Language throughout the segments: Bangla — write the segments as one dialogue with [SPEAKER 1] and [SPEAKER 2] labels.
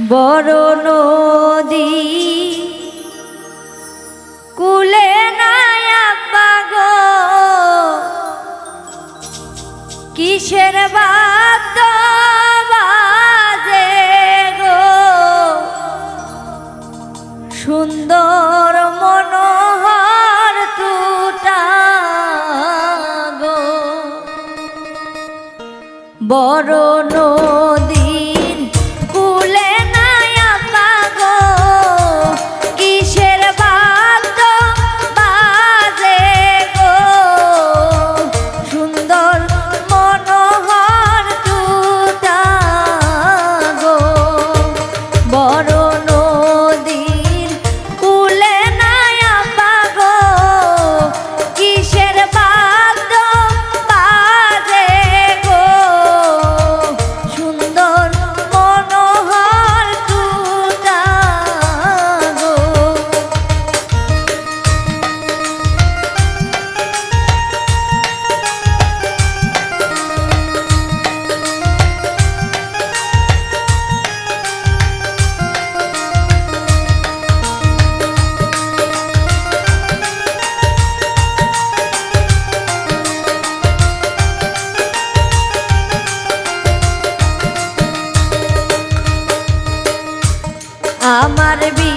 [SPEAKER 1] বড় নদী। কুলে গো। কিসের বাদ বাজে গো? সুন্দর মনোহর তুটা গো। বড় নদী। আমার বি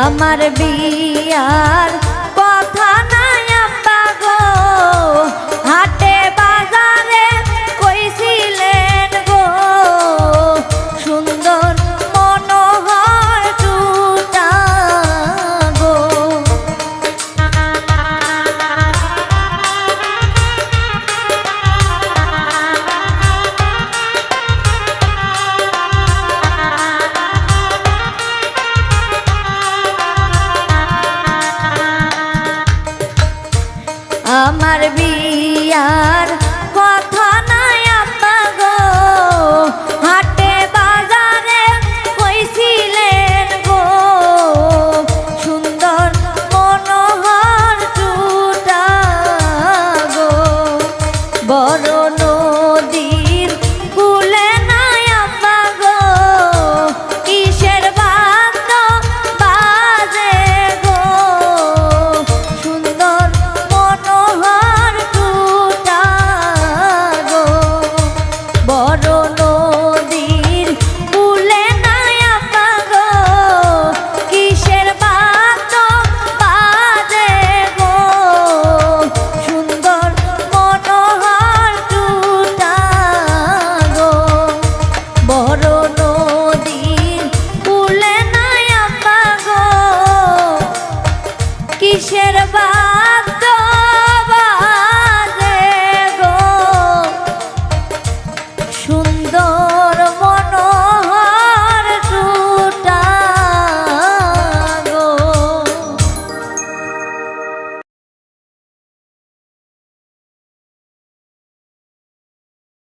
[SPEAKER 1] আমার বিয়ার